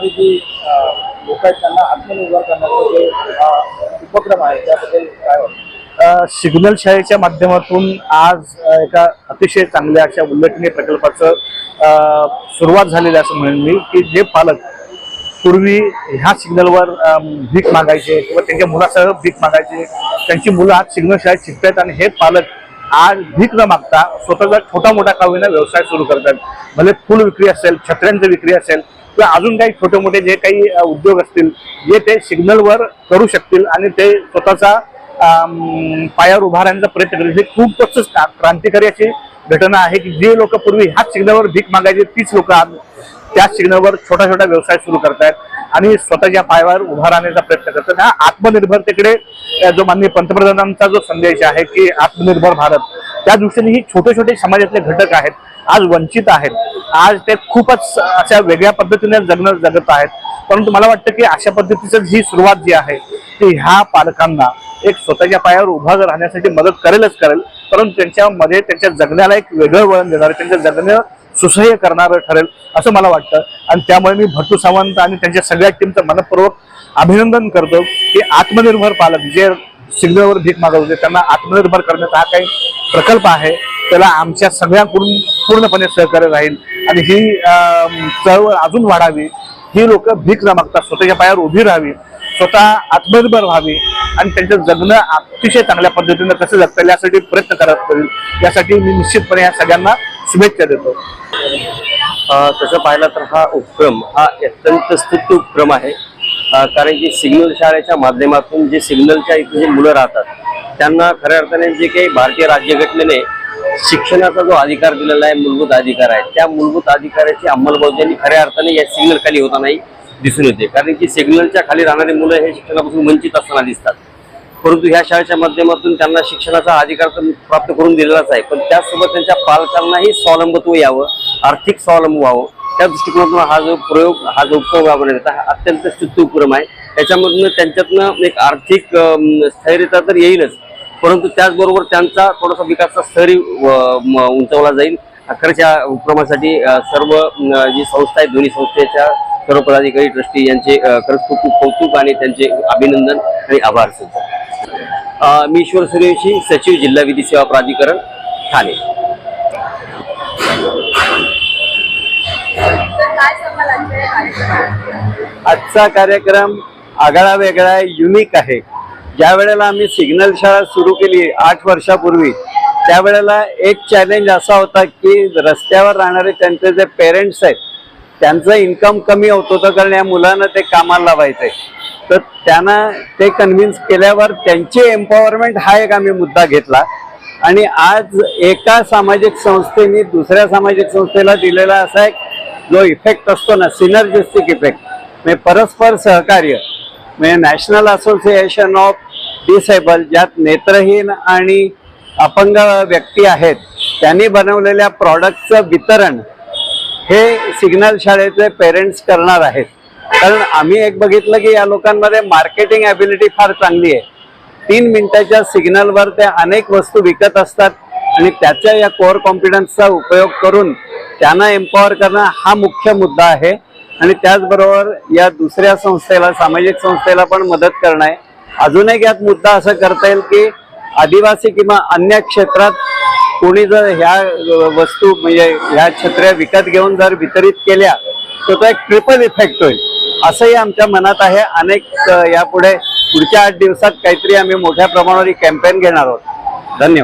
करणारी जी लोक आहेत त्यांना आत्मनिर्भर करण्याचा जे उपक्रम आहे त्याबद्दल काय वाटतं? सिग्नल शाळेच्या माध्यमातून आज एका अतिशय चांगल्या अशा उल्लेखनीय प्रकल्पाचं सुरुवात झालेली असं म्हणेन मी की जे पालक पूर्वी ह्या सिग्नलवर भीक मागायचे किंवा त्यांच्या मुलासह भीक मागायचे त्यांची मुलं आज सिग्नल शाळेत शिकतात आणि हे पालक आज भीक न मागता स्वतःचा छोटा मोठा का व्यवसाय सुरू करतात. भले फुल विक्री असेल छत्र्यांची विक्री असेल किंवा अजून काही छोटे मोठे जे काही उद्योग असतील जे ते सिग्नलवर करू शकतील आणि ते स्वतःचा पायावर उभा राहण्याचा प्रयत्न करतील ही खूपच क्रांतिकारी अशी घटना आहे की जे लोक पूर्वी ह्याच सिग्नलवर भीक मागायचे तीच लोक आज त्याच सिग्नलवर छोटा छोटा व्यवसाय सुरू करतायत आणि स्वतःच्या पायावर उभा राहण्याचा प्रयत्न करतात. हा आत्मनिर्भरतेकडे जो माननीय पंतप्रधानांचा जो संदेश आहे की आत्मनिर्भर भारत त्या दृष्टीने ही छोटे छोटे समाजातले घटक आहेत आज वंचित आहेत. आज ते खूपच अशा वेगळ्या पद्धतीने जगणं जगत आहेत. परंतु मला वाटतं की अशा पद्धतीचं ही सुरुवात जी आहे ती ह्या पालकांना एक स्वतःच्या पायावर उभा राहण्यासाठी मदत करेलच करेल परंतु त्यांच्यामध्ये त्यांच्या जगण्याला एक वेगळं वळण देणार त्यांचं जगणं सुसह्य करणारं ठरेल असं मला वाटतं. आणि त्यामुळे मी भट्टू सावंत आणि त्यांच्या सगळ्या टीमचं मनपूर्वक अभिनंदन करतो की आत्मनिर्भर पालक जे सिग्नलवर भीक मागत होते त्यांना आत्मनिर्भर करण्याचा हा काही प्रकल्प आहे. त्याला आमच्या सगळ्यांकडून पूर्णपणे सहकार्य राहील. आणि ही चळवळ अजून वाढावी. ही लोक भीक न मागतात स्वतःच्या पायावर उभी राहावी. स्वतः आत्मनिर्भर व्हावी. आणि त्यांचं जगणं अतिशय चांगल्या पद्धतीनं कसं जगता येईल यासाठी प्रयत्न करत राहील. यासाठी मी निश्चितपणे या सगळ्यांना शुभेच्छा देतो. तसं पाहिलं तर हा उपक्रम हा अत्यंत स्तुत्य उपक्रम आहे. कारण की सिग्नल शाळेच्या माध्यमातून जे सिग्नलच्या इथे जे मुलं राहतात त्यांना खऱ्या अर्थाने जे काही भारतीय राज्यघटनेने शिक्षणाचा जो अधिकार दिलेला आहे मूलभूत अधिकार आहे त्या मूलभूत अधिकाराची अंमलबजावणी खऱ्या अर्थाने या सिग्नल खाली होता नाही दिसून येते. कारण की सिग्नलच्या खाली राहणारी मुलं हे शिक्षणापासून वंचित असताना दिसतात. परंतु ह्या शाळेच्या माध्यमातून त्यांना शिक्षणाचा अधिकार तर प्राप्त करून दिलेलाच आहे. पण त्याचसोबत त्यांच्या पालकांनाही स्वावलंबत्व यावं आर्थिक स्वावलंब व्हावं. त्या दृष्टिकोनातून हा जो प्रयोग हा जो उपक्रम राबवण्यात येतो हा अत्यंत स्तुत्य उपक्रम आहे. त्याच्यामधनं त्यांच्यातनं एक आर्थिक स्थैर्यता तर येईलच. परंतु त्याचबरोबर त्यांचा थोडासा विकासचा स्तरही व- उंचावला जाईल. खरंच या उपक्रमासाठी सर्व जी संस्था आहे दोन्ही संस्थेच्या सर्व पदाधिकारी ट्रस्टी यांचे खरंच खूप खूप कौतुक आणि त्यांचे अभिनंदन आणि आभार सुद्धा. मी ईश्वर सूर्यवंशी सचिव जिल्हा विधी सेवा प्राधिकरण ठाणे. आजचा कार्यक्रम आगळा वेगळा युनिक आहे. ज्या वेळेला आम्ही सिग्नल शाळा सुरू केली आठ वर्षापूर्वी त्यावेळेला एक चॅलेंज असा होता की रस्त्यावर राहणारे त्यांचे जे पेरेंट्स आहेत त्यांचं इन्कम कमी होत होतं कारण या मुलांना ते कामाला लावायचे. तर त्यांना ते कन्व्हिन्स केल्यावर त्यांची एम्पॉवरमेंट हा एक आम्ही मुद्दा घेतला. आणि आज एका सामाजिक संस्थेने दुसऱ्या सामाजिक संस्थेला दिलेला असा एक जो इफेक्ट असतो ना सिनर्जिस्टिक इफेक्ट म्हणजे परस्पर सहकार्य म्हणजे नॅशनल असोसिएशन ऑफ डिसेबल ज्यात नेत्रहीन आणि अपंग व्यक्ती आहेत त्यांनी बनवलेल्या प्रॉडक्टचं वितरण हे सिग्नल शाळेचे पेरेंट्स करणार आहेत. कारण आम्ही एक बघितलं की या लोकांमध्ये मार्केटिंग ॲबिलिटी फार चांगली आहे. तीन मिनिटाच्या सिग्नलवर ते अनेक वस्तू विकत असतात आणि त्याच्या या कोअर कॉन्फिडन्सचा उपयोग करून त्यांना एम्पॉवर करणं हा मुख्य मुद्दा आहे. आणि त्याचबरोबर या दुसऱ्या संस्थेला सामाजिक संस्थेला पण मदत करणं आहे. अजून एक यात मुद्दा असं करता येईल की आदिवासी किंवा अन्य क्षेत्रात कोणी जर ह्या वस्तू म्हणजे ह्या छत्र्या विकत घेऊन जर वितरित केल्या तर तो एक ट्रिपल इफेक्ट होईल. असंही आमच्या मनात आहे. अनेक यापुढे पुढच्या आठ दिवसात काहीतरी आम्ही मोठ्या प्रमाणावर कॅम्पेन घेणार आहोत. धन्यवाद.